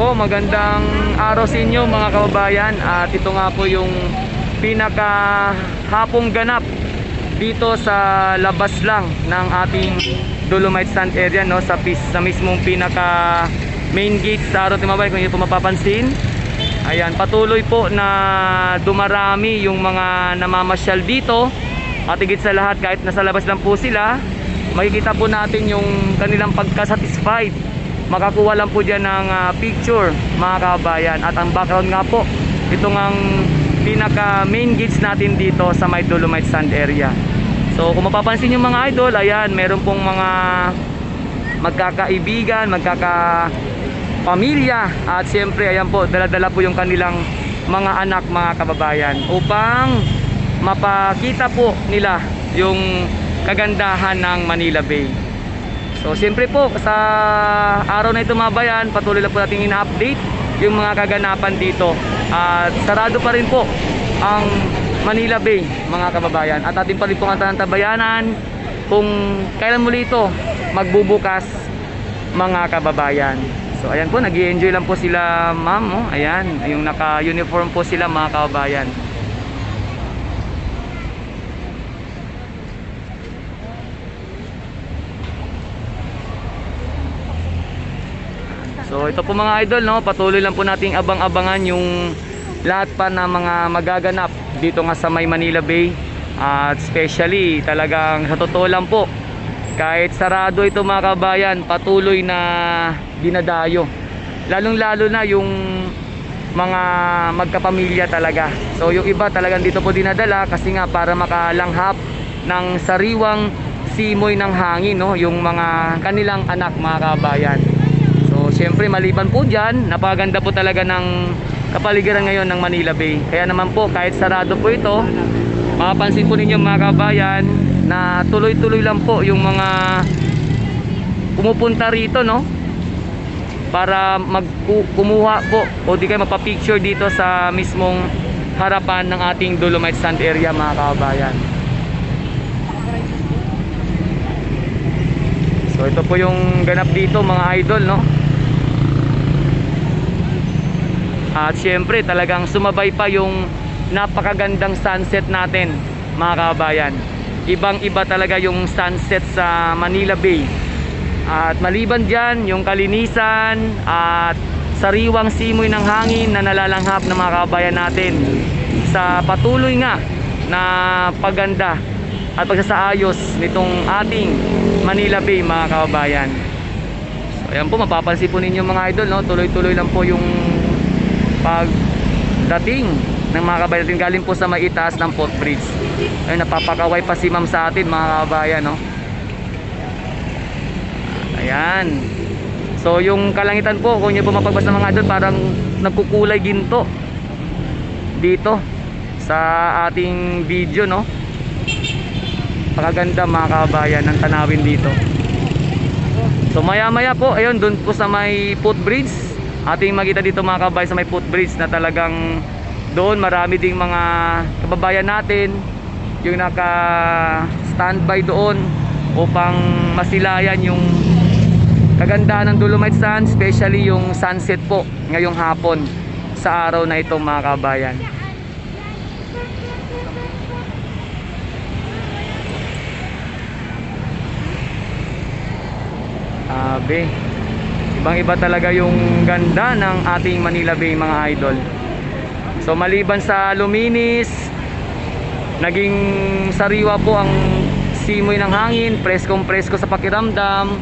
magandang araw sa inyo mga kababayan. At ito nga po yung pinaka hapong ganap dito sa labas lang ng ating Dolomite Sand area no? Sa, sa mismong pinaka main gate sa Araw Timabay kung inyo po mapapansin. Ayan, patuloy po na dumarami yung mga namamasyal dito. At higit sa lahat kahit nasa labas lang po sila makikita po natin yung kanilang pagka-satisfied makakuha lang po dyan ng ah, picture mga kabayan at ang background nga po ito ang pinaka main gates natin dito sa may Dolomite Sand area. So kung mapapansin yung mga idol ayan meron pong mga magkakaibigan magkaka pamilya at siyempre ayan po dala-dala po yung kanilang mga anak mga kababayan upang mapakita po nila yung kagandahan ng Manila Bay So siyempre po sa araw na ito mga bayan, patuloy lang po natin ina-update yung mga kaganapan dito. At sarado pa rin po ang Manila Bay mga kababayan. At atin pa rin po ang tabayanan kung kailan muli ito magbubukas mga kababayan. So ayan po, nag enjoy lang po sila ma'am. Oh. Ayan, yung naka-uniform po sila mga kababayan. So ito po mga idol no, patuloy lang po nating abang-abangan yung lahat pa na mga magaganap dito nga sa may Manila Bay. At especially talagang sa totoo lang po kahit sarado ito mga kabayan, patuloy na dinadayo. Lalong lalo na yung mga magkapamilya talaga. So yung iba talagang dito po dinadala kasi nga para makalanghap ng sariwang simoy ng hangin no, yung mga kanilang anak mga kabayan. So, syempre maliban po dyan, napaganda po talaga ng kapaligiran ngayon ng Manila Bay. Kaya naman po, kahit sarado po ito, mapapansin po ninyo mga kabayan na tuloy-tuloy lang po yung mga pumupunta rito, no? Para magkumuha po o di kayo mapapicture dito sa mismong harapan ng ating Dolomite Sand area mga kabayan. So ito po yung ganap dito mga idol no. At syempre talagang sumabay pa yung napakagandang sunset natin mga kabayan. Ibang iba talaga yung sunset sa Manila Bay. At maliban dyan yung kalinisan at sariwang simoy ng hangin na nalalanghap ng mga kabayan natin sa patuloy nga na paganda at pagsasaayos nitong ating Manila Bay mga kababayan. So ayan po mapapansin po ninyo mga idol no, tuloy-tuloy lang po yung pagdating ng mga kabayan natin galing po sa may itaas ng footbridge. Ayun napapakaway pa si ma'am sa atin mga kababayan no. Ayan. So yung kalangitan po kung niyo po mapagbasa mga idol parang nagkukulay ginto dito sa ating video no Pakaganda mga kabayan ng tanawin dito. So maya maya po, ayun doon po sa may footbridge. Ating makita dito mga kabayan sa may footbridge na talagang doon marami ding mga kababayan natin yung naka standby doon upang masilayan yung kagandahan ng Dolomite Sand, especially yung sunset po ngayong hapon sa araw na ito mga kabayan. Sabi. Ibang iba talaga yung ganda ng ating Manila Bay mga idol. So maliban sa luminis, naging sariwa po ang simoy ng hangin, preskong presko sa pakiramdam.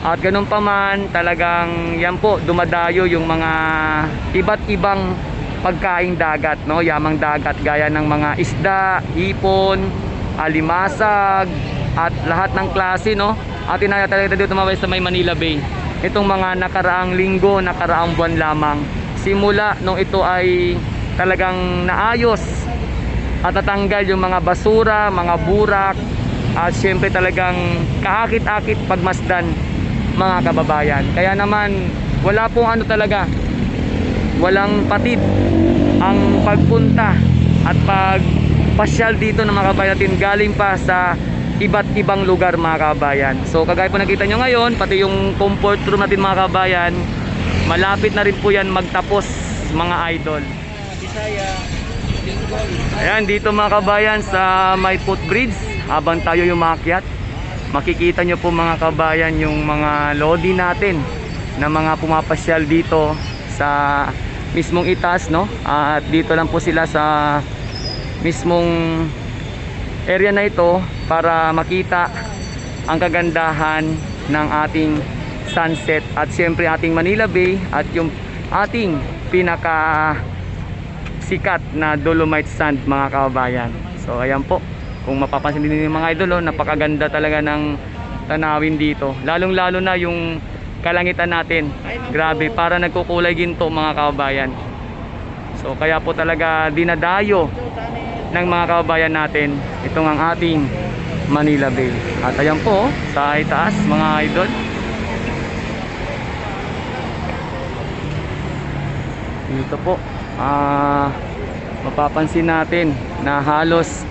At ganun pa man, talagang yan po, dumadayo yung mga iba't ibang pagkaing dagat, no? Yamang dagat gaya ng mga isda, hipon, alimasag, at lahat ng klase, no? At inaya talaga dito mabay sa may Manila Bay. Itong mga nakaraang linggo, nakaraang buwan lamang. Simula nung ito ay talagang naayos at natanggal yung mga basura, mga burak, at syempre talagang kaakit-akit pagmasdan mga kababayan. Kaya naman wala pong ano talaga, walang patid ang pagpunta at pagpasyal dito ng mga kabayan natin galing pa sa iba't ibang lugar mga kabayan. So kagaya po nakita nyo ngayon, pati yung comfort room natin mga kabayan, malapit na rin po yan magtapos mga idol. Ayan, dito mga kabayan sa may footbridge, habang tayo yung maakyat, makikita nyo po mga kabayan yung mga lodi natin na mga pumapasyal dito sa mismong itas, no? At dito lang po sila sa mismong area na ito para makita ang kagandahan ng ating sunset at siyempre ating Manila Bay at yung ating pinaka sikat na dolomite sand mga kababayan. So ayan po, kung mapapansin din yung mga idol, oh, napakaganda talaga ng tanawin dito. Lalong lalo na yung kalangitan natin. Grabe, para nagkukulay ginto mga kababayan. So kaya po talaga dinadayo ng mga kababayan natin itong ang ating Manila Bay. At ayan po, sa itaas mga idol. Dito po, ah, mapapansin natin na halos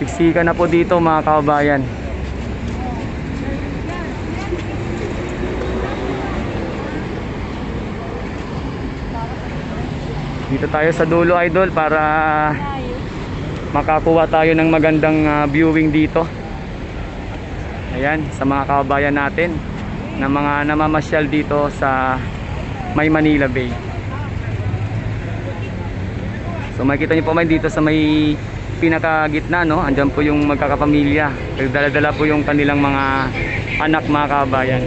siksika na po dito mga kababayan. Dito tayo sa dulo idol para makakuha tayo ng magandang ah, viewing dito. Ayan, sa mga kababayan natin na mga namamasyal dito sa May Manila Bay. So makikita niyo po man dito sa may pinakagitna no, andyan po yung magkakapamilya. Nagdala-dala po yung kanilang mga anak mga kabayan.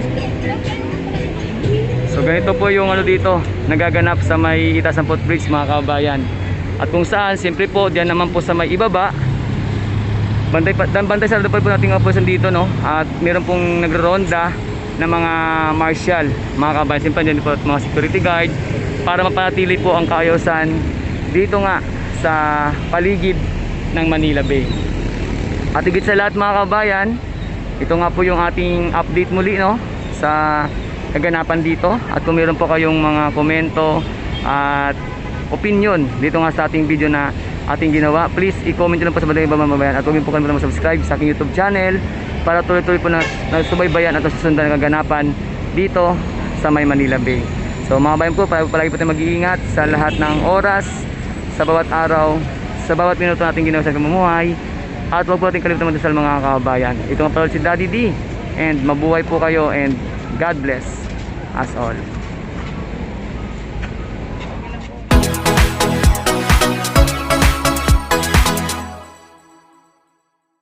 So ganito po yung ano dito, nagaganap sa may Itasan Footbridge mga kabayan. At kung saan, siyempre po, diyan naman po sa may ibaba, bantay, bantay sa po natin mga person dito no, at meron pong nagro-ronda ng mga marshal, mga kabayan. Siyempre dyan po mga security guard para mapanatili po ang kaayusan dito nga sa paligid ng Manila Bay. At higit sa lahat mga kabayan, ito nga po yung ating update muli no sa kaganapan dito at kung meron po kayong mga komento at opinion dito nga sa ating video na ating ginawa, please i-comment nyo lang po sa bandang mamabayan at huwag po kalimutan mag-subscribe sa aking YouTube channel para tuloy-tuloy po na nagsubaybayan at susundan ng kaganapan dito sa May Manila Bay. So mga bayan po, palagi, po tayo mag-iingat sa lahat ng oras, sa bawat araw, sa bawat minuto natin ginawa sa pamumuhay at huwag po natin kalimutan magdasal mga kababayan. Ito nga pala si Daddy D and mabuhay po kayo and God bless us all.